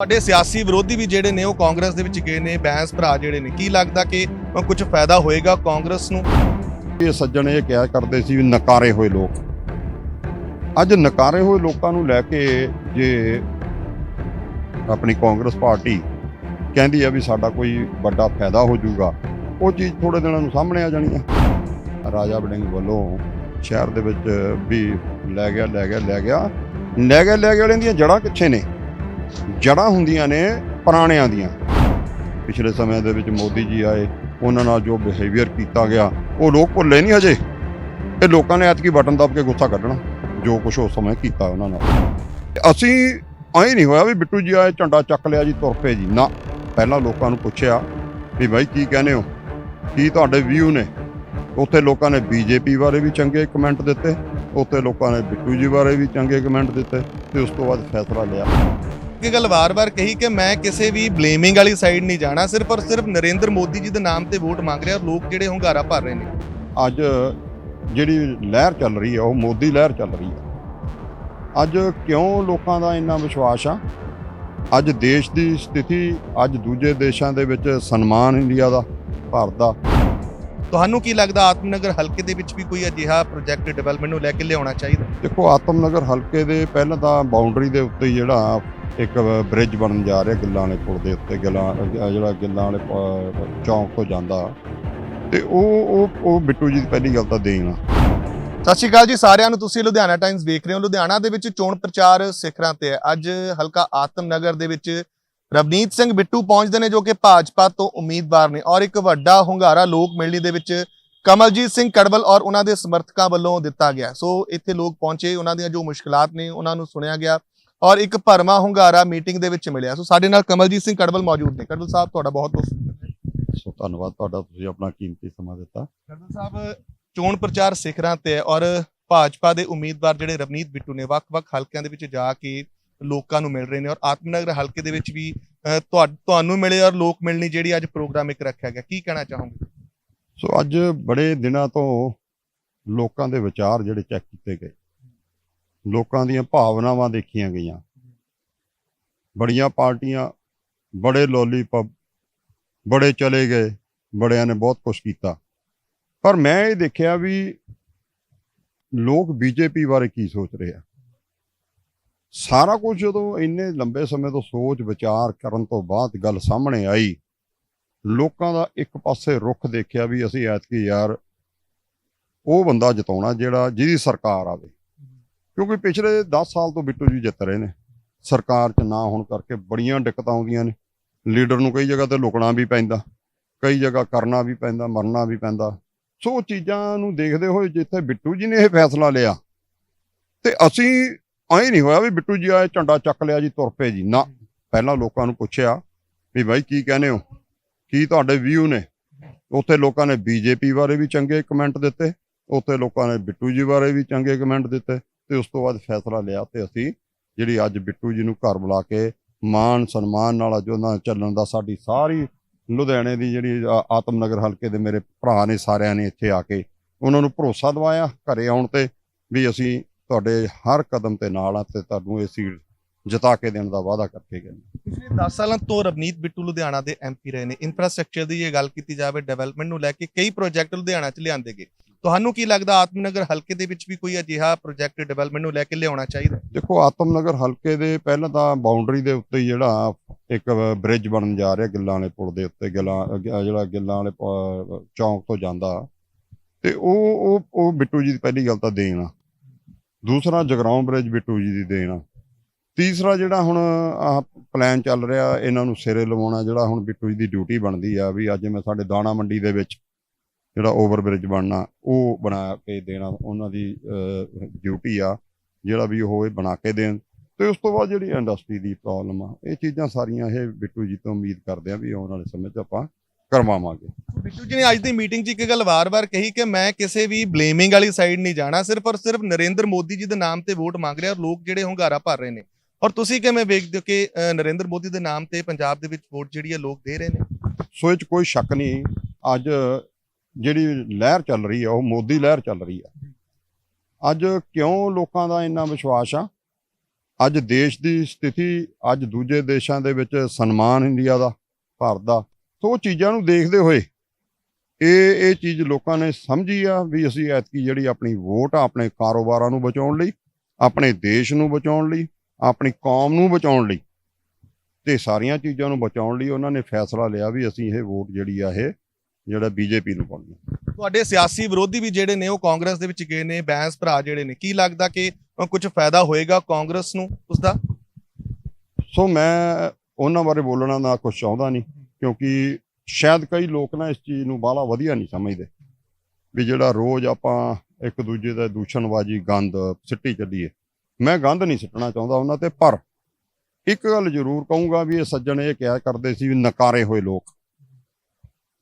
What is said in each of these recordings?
ਤੁਹਾਡੇ ਸਿਆਸੀ ਵਿਰੋਧੀ ਵੀ ਜਿਹੜੇ ਨੇ ਉਹ ਕਾਂਗਰਸ ਦੇ ਵਿੱਚ ਗਏ ਨੇ ਬੈਂਸ ਭਰਾ ਜਿਹੜੇ ਨੇ, ਕੀ ਲੱਗਦਾ ਕਿ ਕੁਝ ਫਾਇਦਾ ਹੋਏਗਾ ਕਾਂਗਰਸ ਨੂੰ? ਇਹ ਸੱਜਣ ਇਹ ਕਿਹਾ ਕਰਦੇ ਸੀ ਵੀ ਨਕਾਰੇ ਹੋਏ ਲੋਕ। ਅੱਜ ਨਕਾਰੇ ਹੋਏ ਲੋਕਾਂ ਨੂੰ ਲੈ ਕੇ ਜੇ ਆਪਣੀ ਕਾਂਗਰਸ ਪਾਰਟੀ ਕਹਿੰਦੀ ਆ ਵੀ ਸਾਡਾ ਕੋਈ ਵੱਡਾ ਫਾਇਦਾ ਹੋ ਜਾਊਗਾ, ਉਹ ਚੀਜ਼ ਥੋੜੇ ਦਿਨਾਂ ਨੂੰ ਸਾਹਮਣੇ ਆ ਜਾਣੀ ਆ। ਰਾਜਾ ਵੜਿੰਗ ਵੱਲੋਂ ਸ਼ਹਿਰ ਦੇ ਵਿੱਚ ਵੀ ਲੈ ਗਿਆ ਲੈ ਗਿਆ ਲੈ ਗਿਆ। ਲੈ ਗਿਆ ਲੈ ਗਿਆ ਵਾਲਿਆਂ ਦੀਆਂ ਜੜ੍ਹਾਂ ਕਿੱਥੇ ਨੇ? ਜੜ੍ਹਾਂ ਹੁੰਦੀਆਂ ਨੇ ਪੁਰਾਣਿਆਂ ਦੀਆਂ। ਪਿਛਲੇ ਸਮੇਂ ਦੇ ਵਿੱਚ ਮੋਦੀ ਜੀ ਆਏ, ਉਹਨਾਂ ਨਾਲ ਜੋ ਬਿਹੇਵੀਅਰ ਕੀਤਾ ਗਿਆ, ਉਹ ਲੋਕ ਭੁੱਲੇ ਨਹੀਂ ਹਜੇ। ਇਹ ਲੋਕਾਂ ਨੇ ਐਤਕੀ ਬਟਨ ਦੱਬ ਕੇ ਗੁੱਸਾ ਕੱਢਣਾ, ਜੋ ਕੁਝ ਉਸ ਸਮੇਂ ਕੀਤਾ ਉਹਨਾਂ ਨਾਲ। ਅਸੀਂ ਐਂ ਨਹੀਂ ਹੋਇਆ ਵੀ ਬਿੱਟੂ ਜੀ ਆਏ, ਝੰਡਾ ਚੱਕ ਲਿਆ ਜੀ, ਤੁਰ ਪਏ ਜੀ। ਨਾ, ਪਹਿਲਾਂ ਲੋਕਾਂ ਨੂੰ ਪੁੱਛਿਆ ਵੀ ਬਾਈ ਕੀ ਕਹਿੰਦੇ ਹੋ? ਕੀ ਤੁਹਾਡੇ ਵਿਊ ਨੇ? ਉੱਥੇ ਲੋਕਾਂ ਨੇ ਬੀਜੇਪੀ ਬਾਰੇ ਵੀ ਚੰਗੇ ਕਮੈਂਟ ਦਿੱਤੇ, ਉੱਥੇ ਲੋਕਾਂ ਨੇ ਬਿੱਟੂ ਜੀ ਬਾਰੇ ਵੀ ਚੰਗੇ ਕਮੈਂਟ ਦਿੱਤੇ, ਤੇ ਉਸ ਤੋਂ ਬਾਅਦ ਫੈਸਲਾ ਲਿਆ। ਇੱਕ ਗੱਲ ਵਾਰ-ਵਾਰ ਕਹੀ ਕਿ ਮੈਂ ਕਿਸੇ ਵੀ ਬਲੇਮਿੰਗ ਵਾਲੀ ਸਾਈਡ ਨਹੀਂ ਜਾਣਾ, ਸਿਰਫ ਔਰ ਸਿਰਫ ਨਰਿੰਦਰ ਮੋਦੀ ਜੀ ਦੇ ਨਾਮ ਤੇ ਵੋਟ ਮੰਗ ਰਿਹਾ, ਲੋਕ ਜਿਹੜੇ ਹੁੰਗਾਰਾ ਭਰ ਰਹੇ ਨੇ। ਅੱਜ ਜਿਹੜੀ ਲਹਿਰ ਚੱਲ ਰਹੀ ਹੈ, ਉਹ ਮੋਦੀ ਲਹਿਰ ਚੱਲ ਰਹੀ ਹੈ। ਅੱਜ ਕਿਉਂ ਲੋਕਾਂ ਦਾ ਇੰਨਾ ਵਿਸ਼ਵਾਸ ਆ? ਅੱਜ ਦੇਸ਼ ਦੀ ਸਥਿਤੀ, ਅੱਜ ਦੂਜੇ ਦੇਸ਼ਾਂ ਦੇ ਵਿੱਚ ਸਨਮਾਨ ਇੰਡੀਆ ਦਾ, ਭਾਰਤ ਦਾ ਤੁਹਾਨੂੰ ਕੀ ਲੱਗਦਾ ਆਤਮਨਗਰ ਹਲਕੇ ਦੇ ਵਿੱਚ ਵੀ ਕੋਈ ਅਜਿਹਾ ਪ੍ਰੋਜੈਕਟ ਡਿਵੈਲਪਮੈਂਟ ਨੂੰ ਲੈ ਕੇ ਲਿਆਉਣਾ ਚਾਹੀਦਾ? ਦੇਖੋ ਆਤਮਨਗਰ ਹਲਕੇ ਦੇ ਪਹਿਲਾਂ ਤਾਂ ਬਾਉਂਡਰੀ ਦੇ ਉੱਤੇ ਜਿਹੜਾ ਇੱਕ ਬ੍ਰਿਜ ਬਣਨ ਜਾ ਰਿਹਾ ਗਿੱਲਾਂ ਵਾਲੇ ਪੁਲ ਦੇ ਉੱਤੇ ਗਿੱਲਾਂ ਜਿਹੜਾ ਗਿੱਲਾਂ ਵਾਲੇ ਚੌਂਕ ਤੋਂ ਜਾਂਦਾ। ਤੇ ਉਹ ਉਹ ਉਹ ਬਿੱਟੂ ਜੀ ਦੀ ਪਹਿਲੀ ਗੱਲ ਤਾਂ ਦੇਣ ਸਤਿ ਸ਼੍ਰੀ ਅਕਾਲ ਜੀ ਸਾਰਿਆਂ ਨੂੰ। ਤੁਸੀਂ ਲੁਧਿਆਣਾ ਟਾਈਮਜ਼ ਵੇਖ ਰਹੇ ਹੋ। ਲੁਧਿਆਣਾ ਦੇ ਵਿੱਚ ਚੋਣ ਪ੍ਰਚਾਰ ਸਿਖਰਾਂ ਤੇ ਹੈ। ਅੱਜ ਹਲਕਾ ਆਤਮਨਗਰ ਦੇ ਵਿੱਚ ਰਵਨੀਤ ਸਿੰਘ ਬਿੱਟੂ ਪਹੁੰਚਦੇ ਨੇ ਜੋ ਕਿ ਭਾਜਪਾ ਤੋਂ ਉਮੀਦਵਾਰ ਨੇ ਔਰ ਇੱਕ ਵੱਡਾ ਹੁੰਗਾਰਾ ਲੋਕ ਮਿਲਣੀ ਦੇ ਵਿੱਚ ਕਮਲਜੀਤ ਸਿੰਘ ਕੜਵਲ ਔਰ ਉਹਨਾਂ ਦੇ ਸਮਰਥਕਾਂ ਵੱਲੋਂ ਦਿੱਤਾ ਗਿਆ। ਸੋ ਇੱਥੇ ਲੋਕ ਪਹੁੰਚੇ ਉਹਨਾਂ ਦੀਆਂ ਜੋ ਮੁਸ਼ਕਲਾਂ ਨੇ ਉਹਨਾਂ ਨੂੰ ਸੁਣਿਆ ਗਿਆ ਔਰ ਇੱਕ ਭਰਮਾ ਹੁੰਗਾਰਾ ਮੀਟਿੰਗ ਦੇ ਵਿੱਚ ਮਿਲਿਆ। ਸੋ ਸਾਡੇ ਨਾਲ ਕਮਲਜੀਤ ਸਿੰਘ ਕੜਵਲ ਮੌਜੂਦ ਨੇ। ਕੜਵਲ ਸਾਹਿਬ ਤੁਹਾਡਾ ਬਹੁਤ ਬਹੁਤ ਸੋ ਧੰਨਵਾਦ ਤੁਹਾਡਾ ਤੁਸੀਂ ਆਪਣਾ ਕੀਮਤੀ ਸਮਾਂ ਦਿੱਤਾ। ਕਰਨਲ ਸਾਹਿਬ ਚੋਣ ਪ੍ਰਚਾਰ ਸਿਖਰਾਂ ਤੇ ਹੈ ਔਰ ਭਾਜਪਾ ਦੇ ਉਮੀਦਵਾਰ ਜਿਹੜੇ ਰਵਨੀਤ ਬਿੱਟੂ ਨੇ ਵੱਖ-ਵੱਖ ਹਲਕਿਆਂ ਦੇ ਵਿੱਚ ਜਾ ਕੇ ਲੋਕਾਂ ਨੂੰ ਮਿਲ ਰਹੇ ਨੇ ਔਰ ਆਤਮਨਗਰ ਹਲਕੇ ਦੇ ਵਿੱਚ ਵੀ ਅਹ, ਤੁਹਾ- ਤੁਹਾਨੂੰ ਮਿਲੇ ਔਰ ਲੋਕ ਮਿਲਣੀ ਜਿਹੜੀ ਅੱਜ ਪ੍ਰੋਗਰਾਮ ਇੱਕ ਰੱਖਿਆ ਗਿਆ ਕੀ ਕਹਿਣਾ ਚਾਹੋਗੇ? ਸੋ ਅੱਜ ਬੜੇ ਦਿਨਾਂ ਤੋਂ ਲੋਕਾਂ ਦੇ ਵਿਚਾਰ ਜਿਹੜੇ ਚੈੱਕ ਕੀਤੇ ਗਏ। ਲੋਕਾਂ ਦੀਆਂ ਭਾਵਨਾਵਾਂ ਦੇਖੀਆਂ ਗਈਆਂ। ਬੜੀਆਂ ਪਾਰਟੀਆਂ ਬੜੇ ਲੋਲੀਪੌਪ ਬੜੇ ਚਲੇ ਗਏ ਬੜਿਆਂ ਨੇ ਬਹੁਤ ਕੁਝ ਕੀਤਾ। ਪਰ ਮੈਂ ਇਹ ਦੇਖਿਆ ਵੀ ਲੋਕ ਬੀਜੇਪੀ ਬਾਰੇ ਕੀ ਸੋਚ ਰਹੇ ਆ? ਸਾਰਾ ਕੁਝ ਜਦੋਂ ਇੰਨੇ ਲੰਬੇ ਸਮੇਂ ਤੋਂ ਸੋਚ ਵਿਚਾਰ ਕਰਨ ਤੋਂ ਬਾਅਦ ਗੱਲ ਸਾਹਮਣੇ ਆਈ, ਲੋਕਾਂ ਦਾ ਇੱਕ ਪਾਸੇ ਰੁਖ ਦੇਖਿਆ ਵੀ ਅਸੀਂ ਐਤਕੀ ਯਾਰ ਉਹ ਬੰਦਾ ਜਿਤਾਉਣਾ ਜਿਹੜਾ ਜਿਹਦੀ ਸਰਕਾਰ ਆਵੇ। ਕਿਉਂਕਿ ਪਿਛਲੇ 10 ਸਾਲ ਤੋਂ ਬਿੱਟੂ ਜੀ ਜਿੱਤ ਰਹੇ ਨੇ। ਸਰਕਾਰ 'ਚ ਨਾ ਹੋਣ ਕਰਕੇ ਬੜੀਆਂ ਦਿੱਕਤਾਂ ਆਉਂਦੀਆਂ ਨੇ। ਲੀਡਰ ਨੂੰ ਕਈ ਜਗ੍ਹਾ ਤੇ ਲੁਕਣਾ ਵੀ ਪੈਂਦਾ, ਕਈ ਜਗ੍ਹਾ ਕਰਨਾ ਵੀ ਪੈਂਦਾ, ਮਰਨਾ ਵੀ ਪੈਂਦਾ। ਸੋ ਉਹ ਚੀਜ਼ਾਂ ਨੂੰ ਦੇਖਦੇ ਹੋਏ ਜਿੱਥੇ ਬਿੱਟੂ ਜੀ ਨੇ ਇਹ ਫੈਸਲਾ ਲਿਆ, ਤੇ ਅਸੀਂ ਐਂ ਨਹੀਂ ਹੋਇਆ ਵੀ ਬਿੱਟੂ ਜੀ ਆਏ ਝੰਡਾ ਚੱਕ ਲਿਆ ਜੀ, ਤੁਰ ਪਏ ਜੀ। ਨਾ, ਪਹਿਲਾਂ ਲੋਕਾਂ ਨੂੰ ਪੁੱਛਿਆ ਵੀ ਬਾਈ ਕੀ ਕਹਿੰਦੇ ਹੋ? ਕੀ ਤੁਹਾਡੇ ਵਿਊ ਨੇ? ਉੱਥੇ ਲੋਕਾਂ ਨੇ ਬੀਜੇਪੀ ਬਾਰੇ ਵੀ ਚੰਗੇ ਕਮੈਂਟ ਦਿੱਤੇ, ਉੱਥੇ ਲੋਕਾਂ ਨੇ ਬਿੱਟੂ ਜੀ ਬਾਰੇ ਵੀ ਚੰਗੇ ਕਮੈਂਟ ਦਿੱਤੇ ਤੇ ਉਸ ਤੋਂ ਬਾਅਦ ਫੈਸਲਾ ਲਿਆ ਤੇ ਅਸੀਂ ਜਿਹੜੀ ਅੱਜ ਬਿੱਟੂ ਜੀ ਨੂੰ ਘਰ ਬੁਲਾ ਕੇ ਮਾਣ ਸਨਮਾਨ ਨਾਲ ਅੱਜ ਉਹਨਾਂ ਚੱਲਣ ਦਾ ਸਾਡੀ ਸਾਰੀ ਲੁਧਿਆਣੇ ਦੀ ਜਿਹੜੀ ਆਤਮ ਨਗਰ ਹਲਕੇ ਦੇ ਮੇਰੇ ਭਰਾ ਨੇ ਸਾਰਿਆਂ ਨੇ ਇੱਥੇ ਆ ਕੇ ਉਹਨਾਂ ਨੂੰ ਭਰੋਸਾ ਦਵਾਇਆ ਘਰੇ ਆਉਣ ਤੇ ਵੀ ਅਸੀਂ ਤੁਹਾਡੇ ਹਰ ਕਦਮ ਤੇ ਨਾਲ ਆ ਤੇ ਤੁਹਾਨੂੰ ਇਹ ਸੀਟ ਜਿਤਾ ਕੇ ਦੇਣ ਦਾ ਵਾਅਦਾ ਕਰਕੇ ਗਏ। ਪਿਛਲੇ 10 ਸਾਲਾਂ ਤੋਂ ਰਵਨੀਤ ਬਿੱਟੂ ਲੁਧਿਆਣਾ ਦੇ ਐਮਪੀ ਰਹੇ ਨੇ। ਇਨਫਰਾਸਟ੍ਰਕਚਰ ਦੀ ਜੇ ਗੱਲ ਕੀਤੀ ਜਾਵੇ ਡਿਵੈਲਪਮੈਂਟ ਨੂੰ ਲੈ ਕੇ ਕਈ ਪ੍ਰੋਜੈਕਟ ਲੁਧਿਆਣਾ 'ਚ ਲਿਆਂਦੇ ਗਏ। ਤੁਹਾਨੂੰ ਕੀ ਲੱਗਦਾ ਆਤਮਨਗਰ ਹਲਕੇ ਦੇ ਵਿੱਚ ਵੀ ਕੋਈ ਅਜਿਹਾ ਪ੍ਰੋਜੈਕਟ ਡਿਵੈਲਪਮੈਂਟ ਨੂੰ ਲੈ ਕੇ ਲਿਆਉਣਾ ਚਾਹੀਦਾ? ਦੇਖੋ ਆਤਮਨਗਰ ਹਲਕੇ ਦੇ ਪਹਿਲਾਂ ਤਾਂ ਬਾਉਂਡਰੀ ਦੇ ਉੱਤੇ ਜਿਹੜਾ ਇੱਕ ਬ੍ਰਿਜ ਬਣਨ ਜਾ ਰਿਹਾ ਗਿੱਲਾਂ ਵਾਲੇ ਪੁਲ ਦੇ ਉੱਤੇ ਗਿੱਲਾਂ ਜਿਹੜਾ ਗਿੱਲਾਂ ਵਾਲੇ ਚੌਂਕ ਤੋਂ ਜਾਂਦਾ। ਤੇ ਉਹ ਉਹ ਬਿੱਟੂ ਜੀ ਦੀ ਪਹਿਲੀ ਗੱਲ ਤਾਂ ਦੇਣ ਦੂਸਰਾ ਜਗਰਾਉਂ ਬ੍ਰਿਜ ਬਿੱਟੂ ਜੀ ਦੀ ਦੇਣ ਆ। ਤੀਸਰਾ ਜਿਹੜਾ ਹੁਣ ਆਹ ਪਲਾਨ ਚੱਲ ਰਿਹਾ, ਇਹਨਾਂ ਨੂੰ ਸਿਰੇ ਲਵਾਉਣਾ, ਜਿਹੜਾ ਹੁਣ ਬਿੱਟੂ ਜੀ ਦੀ ਡਿਊਟੀ ਬਣਦੀ ਆ ਵੀ ਅੱਜ ਮੈਂ ਸਾਡੇ ਦਾਣਾ ਮੰਡੀ ਦੇ ਵਿੱਚ ਜਿਹੜਾ ਓਵਰ ਬ੍ਰਿਜ ਬਣਨਾ, ਉਹ ਬਣਾ ਕੇ ਦੇਣਾ, ਉਹਨਾਂ ਦੀ ਡਿਊਟੀ ਆ, ਜਿਹੜਾ ਵੀ ਉਹ ਇਹ ਬਣਾ ਕੇ ਦੇਣ। ਤੇ ਉਸ ਤੋਂ ਬਾਅਦ ਜਿਹੜੀ ਇੰਡਸਟਰੀ ਦੀ ਪ੍ਰੋਬਲਮ ਆ, ਇਹ ਚੀਜ਼ਾਂ ਸਾਰੀਆਂ ਇਹ ਬਿੱਟੂ ਜੀ ਤੋਂ ਉਮੀਦ ਕਰਦੇ ਆ ਵੀ ਆਉਣ ਵਾਲੇ ਸਮੇਂ 'ਚ ਆਪਾਂ ਕਰਵਾਵਾਂਗੇ। ਬਿੱਟੂ ਜੀ ਨੇ ਅੱਜ ਦੀ ਮੀਟਿੰਗ 'ਚ ਇੱਕ ਗੱਲ ਵਾਰ-ਵਾਰ ਕਹੀ ਕਿ ਮੈਂ ਕਿਸੇ ਵੀ ਬਲੇਮਿੰਗ ਵਾਲੀ ਸਾਈਡ ਨਹੀਂ ਜਾਣਾ, ਸਿਰਫ ਔਰ ਸਿਰਫ ਨਰਿੰਦਰ ਮੋਦੀ ਜੀ ਦੇ ਨਾਮ ਤੇ ਵੋਟ ਮੰਗ ਰਿਹਾ ਔਰ ਲੋਕ ਜਿਹੜੇ ਹੁੰਗਾਰਾ ਭਰ ਰਹੇ ਨੇ। ਔਰ ਤੁਸੀਂ ਕਿਵੇਂ ਵੇਖਦੇ ਹੋ ਕਿ ਨਰਿੰਦਰ ਮੋਦੀ ਦੇ ਨਾਮ ਤੇ ਪੰਜਾਬ ਦੇ ਵਿੱਚ ਵੋਟ ਜਿਹੜੀ ਹੈ ਲੋਕ ਦੇ ਰਹੇ ਨੇ? ਸੋ ਇਹ 'ਚ ਕੋਈ ਸ਼ੱਕ ਨਹੀਂ, ਅੱਜ ਜਿਹੜੀ ਲਹਿਰ ਚੱਲ ਰਹੀ ਹੈ, ਉਹ ਮੋਦੀ ਲਹਿਰ ਚੱਲ ਰਹੀ ਹੈ। ਅੱਜ ਕਿਉਂ ਲੋਕਾਂ ਦਾ ਇੰਨਾ ਵਿਸ਼ਵਾਸ ਆ? ਅੱਜ ਦੇਸ਼ ਦੀ ਸਥਿਤੀ, ਅੱਜ ਦੂਜੇ ਦੇਸ਼ਾਂ ਦੇ ਵਿੱਚ ਸਨਮਾਨ ਇੰਡੀਆ ਦਾ, ਭਾਰਤ ਦਾ, ਸੋ ਉਹ ਚੀਜ਼ਾਂ ਨੂੰ ਦੇਖਦੇ ਹੋਏ ਇਹ ਇਹ ਚੀਜ਼ ਲੋਕਾਂ ਨੇ ਸਮਝੀ ਆ ਵੀ ਅਸੀਂ ਐਤਕੀ ਜਿਹੜੀ ਆਪਣੀ ਵੋਟ ਆ ਆਪਣੇ ਕਾਰੋਬਾਰਾਂ ਨੂੰ ਬਚਾਉਣ ਲਈ ਆਪਣੇ ਦੇਸ਼ ਨੂੰ ਬਚਾਉਣ ਲਈ ਆਪਣੀ ਕੌਮ ਨੂੰ ਬਚਾਉਣ ਲਈ ਤੇ ਸਾਰੀਆਂ ਚੀਜ਼ਾਂ ਨੂੰ ਬਚਾਉਣ ਲਈ ਉਹਨਾਂ ਨੇ ਫੈਸਲਾ ਲਿਆ ਵੀ ਅਸੀਂ ਇਹ ਵੋਟ ਜਿਹੜੀ ਆ ਇਹ ਜਿਹੜਾ ਬੀਜੇਪੀ ਨੂੰ ਪਾਉਣੀ। ਤੁਹਾਡੇ ਸਿਆਸੀ ਵਿਰੋਧੀ ਵੀ ਜਿਹੜੇ ਨੇ ਉਹ ਕਾਂਗਰਸ ਦੇ ਵਿੱਚ ਗਏ ਨੇ ਬੈਂਸ ਭਰਾ ਜਿਹੜੇ ਨੇ ਕੀ ਲੱਗਦਾ ਕਿ ਕੁਝ ਫਾਇਦਾ ਹੋਏਗਾ ਕਾਂਗਰਸ ਨੂੰ ਉਸ ਦਾ ਸੋ ਮੈਂ ਉਹਨਾਂ ਬਾਰੇ ਬੋਲਣਾ ਨਾ ਕੁਝ ਚਾਹੁੰਦਾ ਨਹੀਂ ਕਿਉਂਕਿ ਸ਼ਾਇਦ ਕਈ ਲੋਕ ਨਾ ਇਸ ਚੀਜ਼ ਨੂੰ ਬਾਹਲਾ ਵਧੀਆ ਨਹੀਂ ਸਮਝਦੇ। ਵੀ ਜਿਹੜਾ ਰੋਜ਼ ਆਪਾਂ ਇੱਕ ਦੂਜੇ ਦਾ ਦੂਸ਼ਣਬਾਜੀ, ਗੰਦ ਸਿੱਟੀ ਚੱਲੀਏ। ਮੈਂ ਗੰਦ ਨਹੀਂ ਸਿੱਟਣਾ ਚਾਹੁੰਦਾ ਉਹਨਾਂ ਤੇ, ਪਰ ਇੱਕ ਗੱਲ ਜ਼ਰੂਰ ਕਹੂੰਗਾ ਵੀ ਇਹ ਸੱਜਣ ਇਹ ਕਿਹਾ ਕਰਦੇ ਸੀ ਵੀ ਨਕਾਰੇ ਹੋਏ ਲੋਕ।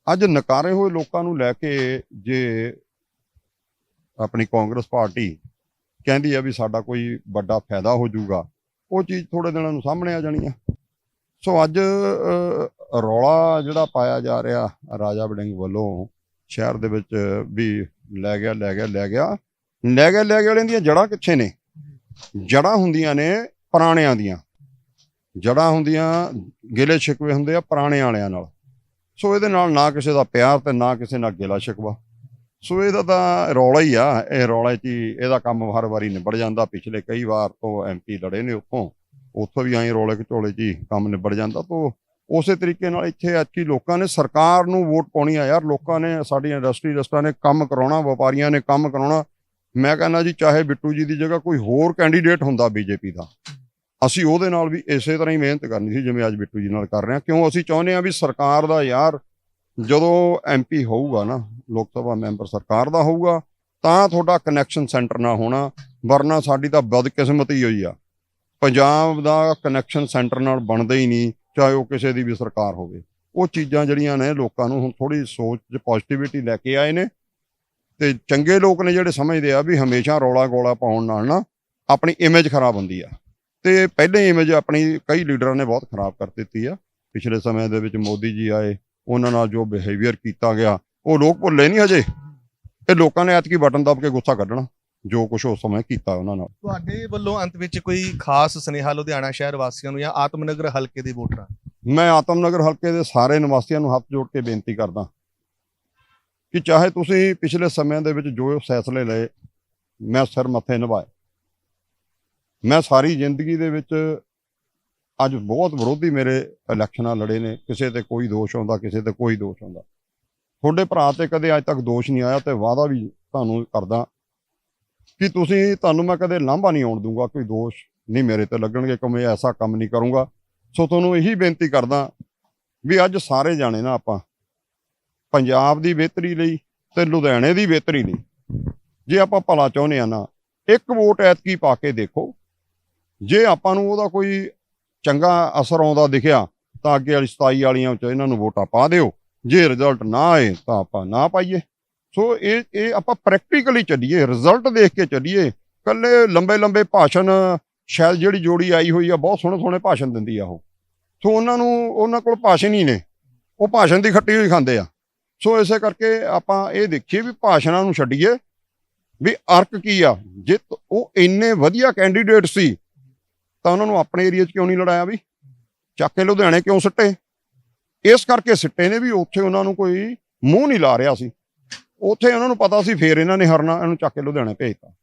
ਅੱਜ ਨਕਾਰੇ ਹੋਏ ਲੋਕਾਂ ਨੂੰ ਲੈ ਕੇ ਜੇ ਆਪਣੀ ਕਾਂਗਰਸ ਪਾਰਟੀ ਕਹਿੰਦੀ ਆ ਵੀ ਸਾਡਾ ਕੋਈ ਵੱਡਾ ਫਾਇਦਾ ਹੋ ਜਾਊਗਾ, ਉਹ ਚੀਜ਼ ਥੋੜੇ ਦਿਨਾਂ ਨੂੰ ਸਾਹਮਣੇ ਆ ਜਾਣੀ ਆ। ਸੋ ਅੱਜ ਰੌਲਾ ਜਿਹੜਾ ਪਾਇਆ ਜਾ ਰਿਹਾ ਰਾਜਾ ਵੜਿੰਗ ਵੱਲੋਂ ਸ਼ਹਿਰ ਦੇ ਵਿੱਚ ਵੀ ਲੈ ਗਿਆ ਲੈ ਗਿਆ ਲੈ ਗਿਆ। ਲੈ ਗਿਆ ਲੈ ਗਿਆ ਵਾਲਿਆਂ ਦੀਆਂ ਜੜਾਂ ਕਿੱਥੇ ਨੇ? ਜੜਾਂ ਹੁੰਦੀਆਂ ਨੇ ਪੁਰਾਣਿਆਂ ਦੀਆਂ। ਜੜਾਂ ਹੁੰਦੀਆਂ, ਗਿਲੇ ਸ਼ਿਕਵੇ ਹੁੰਦੇ ਆ ਪੁਰਾਣੇ ਵਾਲਿਆਂ ਨਾਲ। ਸੋ ਇਹਦੇ ਨਾਲ ਨਾ ਕਿਸੇ ਦਾ ਪਿਆਰ ਤੇ ਨਾ ਕਿਸੇ ਨਾਲ ਗਿਲਾ ਸ਼ਿਕਵਾ ਸੋ ਇਹਦਾ ਤਾਂ ਰੌਲਾ ਹੀ ਆ। ਇਹ ਰੌਲੇ 'ਚ ਹੀ ਇਹਦਾ ਕੰਮ ਹਰ ਵਾਰੀ ਨਿਬੜ ਜਾਂਦਾ। ਪਿਛਲੇ ਕਈ ਵਾਰ ਤੋਂ ਐਮਪੀ ਲੜੇ ਨੇ ਉੱਥੋਂ। ਉੱਥੋਂ ਵੀ ਐਂ ਰੌਲੇ ਘਚੋਲੇ 'ਚ ਹੀ ਕੰਮ ਨਿਬੜ ਜਾਂਦਾ ਤੋਂ ਉਸੇ ਤਰੀਕੇ ਨਾਲ ਇੱਥੇ ਐਤਕੀ ਲੋਕਾਂ ਨੇ ਸਰਕਾਰ ਨੂੰ ਵੋਟ ਪਾਉਣੀ ਆ ਯਾਰ, ਲੋਕਾਂ ਨੇ ਸਾਡੀਆਂ ਇੰਡਸਟਰੀ ਰਸਟਾਂ ਨੇ ਕੰਮ ਕਰਾਉਣਾ, ਵਪਾਰੀਆਂ ਨੇ ਕੰਮ ਕਰਾਉਣਾ। ਮੈਂ ਕਹਿੰਦਾ ਜੀ ਚਾਹੇ ਬਿੱਟੂ ਜੀ ਦੀ ਜਗ੍ਹਾ ਕੋਈ ਹੋਰ ਕੈਂਡੀਡੇਟ ਹੁੰਦਾ ਬੀਜੇਪੀ ਦਾ, ਅਸੀਂ ਉਹਦੇ ਨਾਲ ਵੀ ਇਸੇ ਤਰ੍ਹਾਂ ਹੀ ਮਿਹਨਤ ਕਰਨੀ ਸੀ ਜਿਵੇਂ ਅੱਜ ਬਿੱਟੂ ਜੀ ਨਾਲ ਕਰ ਰਹੇ ਹਾਂ। ਕਿਉਂ? ਅਸੀਂ ਚਾਹੁੰਦੇ ਹਾਂ ਵੀ ਸਰਕਾਰ ਦਾ ਯਾਰ ਜਦੋਂ ਐਮਪੀ ਹੋਊਗਾ ਨਾ, ਲੋਕ ਸਭਾ ਮੈਂਬਰ ਸਰਕਾਰ ਦਾ ਹੋਊਗਾ, ਤਾਂ ਤੁਹਾਡਾ ਕਨੈਕਸ਼ਨ ਸੈਂਟਰ ਨਾ ਹੋਣਾ, ਵਰਨਾ ਸਾਡੀ ਤਾਂ ਬਦਕਿਸਮਤੀ ਹੋਈ ਆ। ਪੰਜਾਬ ਦਾ ਕਨੈਕਸ਼ਨ ਸੈਂਟਰ ਨਾਲ ਬਣਦਾ ਹੀ ਨਹੀਂ, ਚਾਹੇ ਉਹ ਕਿਸੇ ਦੀ ਵੀ ਸਰਕਾਰ ਹੋਵੇ। ਉਹ ਚੀਜ਼ਾਂ ਜਿਹੜੀਆਂ ਨੇ ਲੋਕਾਂ ਨੂੰ ਹੁਣ ਥੋੜੀ ਸੋਚ 'ਚ ਪੋਜ਼ਿਟਿਵਿਟੀ ਲੈ ਕੇ ਆਏ ਨੇ। ਤੇ ਚੰਗੇ ਲੋਕ ਨੇ ਜਿਹੜੇ ਸਮਝਦੇ ਆ ਵੀ ਹਮੇਸ਼ਾ ਰੌਲਾ ਗੋਲਾ ਪਾਉਣ ਨਾਲ ਨਾ ਆਪਣੀ ਇਮੇਜ ਖਰਾਬ ਹੁੰਦੀ ਆ। ਤੇ ਪਹਿਲੇ ਇਮੇਜ ਆਪਣੀ ਕਈ ਲੀਡਰਾਂ ਨੇ ਬਹੁਤ ਖਰਾਬ ਕਰ ਦਿੱਤੀ ਆ। ਪਿਛਲੇ ਸਮੇਂ ਦੇ ਵਿੱਚ ਮੋਦੀ ਜੀ ਆਏ, ਉਹਨਾਂ ਨਾਲ ਜੋ ਬਿਹੇਵੀਅਰ ਕੀਤਾ ਗਿਆ, ਉਹ ਲੋਕ ਭੁੱਲੇ ਨਹੀਂ ਹਜੇ। ਇਹ ਲੋਕਾਂ ਨੇ ਐਤਕੀ ਬਟਨ ਦੱਬ ਕੇ ਗੁੱਸਾ ਕੱਢਣਾ। ਜੋ ਕੁਝ ਉਸ ਸਮੇਂ ਕੀਤਾ ਉਹਨਾਂ ਨਾਲ। ਤੁਹਾਡੇ ਵੱਲੋਂ ਅੰਤ ਵਿੱਚ ਕੋਈ ਖਾਸ ਸੁਨੇਹਾ ਲੁਧਿਆਣਾ ਸ਼ਹਿਰ ਵਾਸੀਆਂ ਨੂੰ ਜਾਂ ਆਤਮਨਗਰ ਹਲਕੇ ਦੇ ਵੋਟਰਾਂ? ਮੈਂ ਆਤਮਨਗਰ ਹਲਕੇ ਦੇ ਸਾਰੇ ਨਿਵਾਸੀਆਂ ਨੂੰ ਹੱਥ ਜੋੜ ਕੇ ਬੇਨਤੀ ਕਰਦਾ ਕਿ ਚਾਹੇ ਤੁਸੀਂ ਪਿਛਲੇ ਸਮਿਆਂ ਦੇ ਵਿੱਚ ਜੋ ਫੈਸਲੇ ਲਏ ਮੈਂ ਸਿਰ ਮੱਥੇ ਨਿਭਾਏ। ਮੈਂ ਸਾਰੀ ਜ਼ਿੰਦਗੀ ਦੇ ਵਿੱਚ ਅੱਜ ਬਹੁਤ ਵਿਰੋਧੀ ਮੇਰੇ ਇਲੈਕਸ਼ਨਾਂ ਲੜੇ ਨੇ ਕਿਸੇ ਤੇ ਕੋਈ ਦੋਸ਼ ਆਉਂਦਾ ਕਿਸੇ ਤੇ ਕੋਈ ਦੋਸ਼ ਆਉਂਦਾ। ਤੁਹਾਡੇ ਭਰਾ ਤੇ ਕਦੇ ਅੱਜ ਤੱਕ ਦੋਸ਼ ਨਹੀਂ ਆਇਆ ਤੇ ਵਾਅਦਾ ਵੀ ਤੁਹਾਨੂੰ ਕਰਦਾ ਕਿ ਤੁਸੀਂ, ਤੁਹਾਨੂੰ ਮੈਂ ਕਦੇ ਲਾਂਭਾ ਨਹੀਂ ਆਉਣ ਦੂੰਗਾ ਕੋਈ ਦੋਸ਼ ਨਹੀਂ ਮੇਰੇ ਤੇ ਲੱਗਣਗੇ ਕਿ ਮੈਂ ਐਸਾ ਕੰਮ ਨਹੀਂ ਕਰੂੰਗਾ। ਸੋ ਤੁਹਾਨੂੰ ਇਹੀ ਬੇਨਤੀ ਕਰਦਾ ਵੀ ਅੱਜ ਸਾਰੇ ਜਾਣੇ ਨਾ ਆਪਾਂ ਪੰਜਾਬ ਦੀ ਬਿਹਤਰੀ ਲਈ ਤੇ ਲੁਧਿਆਣੇ ਦੀ ਬਿਹਤਰੀ ਲਈ, ਜੇ ਆਪਾਂ ਭਲਾ ਚਾਹੁੰਦੇ ਆ ਨਾ, ਇੱਕ ਵੋਟ ਐਤਕੀ ਪਾ ਕੇ ਦੇਖੋ। ਜੇ ਆਪਾਂ ਨੂੰ ਉਹਦਾ ਕੋਈ ਚੰਗਾ ਅਸਰ ਆਉਂਦਾ ਦਿਖਿਆ, ਤਾਂ ਅੱਗੇ ਵਾਲੀ 27 ਵਾਲੀਆਂ ਵਿੱਚ ਇਹਨਾਂ ਨੂੰ ਵੋਟਾਂ ਪਾ ਦਿਓ। ਜੇ ਰਿਜ਼ਲਟ ਨਾ ਆਏ ਤਾਂ ਆਪਾਂ ਨਾ ਪਾਈਏ। ਸੋ ਇਹ ਇਹ ਆਪਾਂ ਪ੍ਰੈਕਟੀਕਲੀ ਚੱਲੀਏ ਰਿਜ਼ਲਟ ਦੇਖ ਕੇ ਚੱਲੀਏ। ਕੱਲੇ ਲੰਬੇ ਲੰਬੇ ਭਾਸ਼ਣ ਸ਼ਾਇਦ ਜਿਹੜੀ ਜੋੜੀ ਆਈ ਹੋਈ ਆ, ਬਹੁਤ ਸੋਹਣੇ ਸੋਹਣੇ ਭਾਸ਼ਣ ਦਿੰਦੀ ਆ ਉਹ। ਸੋ ਉਹਨਾਂ ਨੂੰ, ਉਹਨਾਂ ਕੋਲ ਭਾਸ਼ਣ ਹੀ ਨੇ। ਉਹ ਭਾਸ਼ਣ ਦੀ ਖੱਟੀ ਹੋਈ ਖਾਂਦੇ ਆ। ਸੋ ਇਸੇ ਕਰਕੇ ਆਪਾਂ ਇਹ ਦੇਖੀਏ ਵੀ ਭਾਸ਼ਣਾਂ ਨੂੰ ਛੱਡੀਏ ਵੀ ਅਰਕ ਕੀ ਆ। ਜੇ ਉਹ ਇੰਨੇ ਵਧੀਆ ਕੈਂਡੀਡੇਟ ਸੀ, ਤਾਂ ਉਹਨਾਂ ਨੂੰ ਆਪਣੇ ਏਰੀਆ 'ਚ ਕਿਉਂ ਨਹੀਂ ਲੜਾਇਆ ਵੀ? ਚੱਕ ਕੇ ਲੁਧਿਆਣੇ ਕਿਉਂ ਸਿੱਟੇ? ਇਸ ਕਰਕੇ ਸਿੱਟੇ ਨੇ ਵੀ ਉੱਥੇ ਉਹਨਾਂ ਨੂੰ ਕੋਈ ਮੂੰਹ ਨਹੀਂ ਲਾ ਰਿਹਾ ਸੀ। ਉੱਥੇ ਉਹਨਾਂ ਨੂੰ ਪਤਾ ਸੀ, ਫੇਰ ਇਹਨਾਂ ਨੇ ਹਰਨਾ ਇਹਨੂੰ ਚੱਕ ਕੇ ਲੁਧਿਆਣੇ ਭੇਜਤਾ।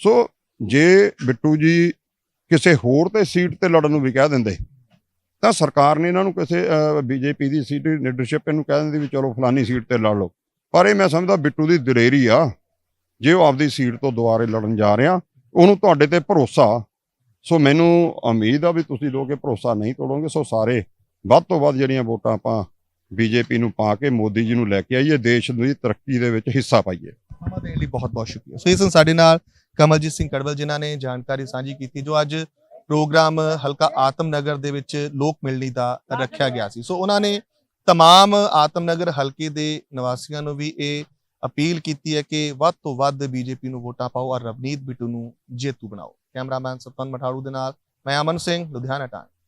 ਸੋ ਜੇ ਬਿੱਟੂ ਜੀ ਕਿਸੇ ਹੋਰ ਤੇ ਸੀਟ ਤੇ ਲੜਨ ਨੂੰ ਵੀ ਕਹਿ ਦਿੰਦੇ, ਤਾਂ ਸਰਕਾਰ ਨੇ ਇਹਨਾਂ ਨੂੰ ਕਿਸੇ ਬੀਜੇਪੀ ਦੀ ਸੀਟ ਲੀਡਰਸ਼ਿਪ ਇਹਨੂੰ ਕਹਿ ਦਿੰਦੀ ਵੀ ਚਲੋ ਫਲਾਨੀ ਸੀਟ ਤੇ ਲੜ ਲਓ। ਪਰ ਇਹ ਮੈਂ ਸਮਝਦਾ ਬਿੱਟੂ ਦੀ ਦਲੇਰੀ ਆ, ਜੇ ਉਹ ਆਪਦੀ ਸੀਟ ਤੋਂ ਦੁਬਾਰੇ ਲੜਨ ਜਾ ਰਿਹਾ, ਉਹਨੂੰ ਤੁਹਾਡੇ ਤੇ ਭਰੋਸਾ। ਸੋ ਮੈਨੂੰ ਉਮੀਦ ਆ ਵੀ ਤੁਸੀਂ ਲੋਕ ਭਰੋਸਾ ਨਹੀਂ ਤੋੜੋਗੇ, ਸੋ ਸਾਰੇ ਵੱਧ ਤੋਂ ਵੱਧ ਜਿਹੜੀਆਂ ਵੋਟਾਂ ਆਪਾਂ ਬੀਜੇਪੀ ਨੂੰ ਪਾ ਕੇ ਮੋਦੀ ਜੀ ਨੂੰ ਲੈ ਕੇ ਆਈਏ ਦੇਸ਼ ਦੀ ਤਰੱਕੀ ਦੇ ਵਿੱਚ ਹਿੱਸਾ ਪਾਈਏ ਸਮਾਂ ਦੇਣ ਲਈ ਬਹੁਤ ਬਹੁਤ ਸ਼ੁਕਰੀਆ ਸੋ ਇਸ ਸਨ ਸਾਡੇ ਨਾਲ ਕਮਲਜੀਤ ਸਿੰਘ ਕੜਵਲ ਜਿਨ੍ਹਾਂ ਨੇ ਜਾਣਕਾਰੀ ਸਾਂਝੀ ਕੀਤੀ ਜੋ ਅੱਜ ਪ੍ਰੋਗਰਾਮ ਹਲਕਾ ਆਤਮਨਗਰ ਦੇ ਵਿੱਚ ਲੋਕ ਮਿਲਣੀ ਦਾ ਰੱਖਿਆ ਗਿਆ ਸੀ ਸੋ ਉਹਨਾਂ ਨੇ तमाम ਆਤਮਨਗਰ ਹਲਕੇ ਦੇ ਨਿਵਾਸੀਆਂ ਨੂੰ ਵੀ ਇਹ ਅਪੀਲ ਕੀਤੀ ਹੈ ਕਿ ਵੱਧ ਤੋਂ ਵੱਧ ਬੀਜੇਪੀ ਨੂੰ ਵੋਟਾਂ ਪਾਓ ਔਰ ਰਵਨੀਤ ਬਿੱਟੂ ਨੂੰ ਜੇਤੂ ਬਣਾਓ ਕੈਮਰਾਮੈਨ ਸਤਨ ਮਠਾੜੂ ਦੇ ਨਾਲ ਮੈਂ ਅਮਨ ਸਿੰਘ ਲੁਧਿਆਣਾ ਟਾਈਮ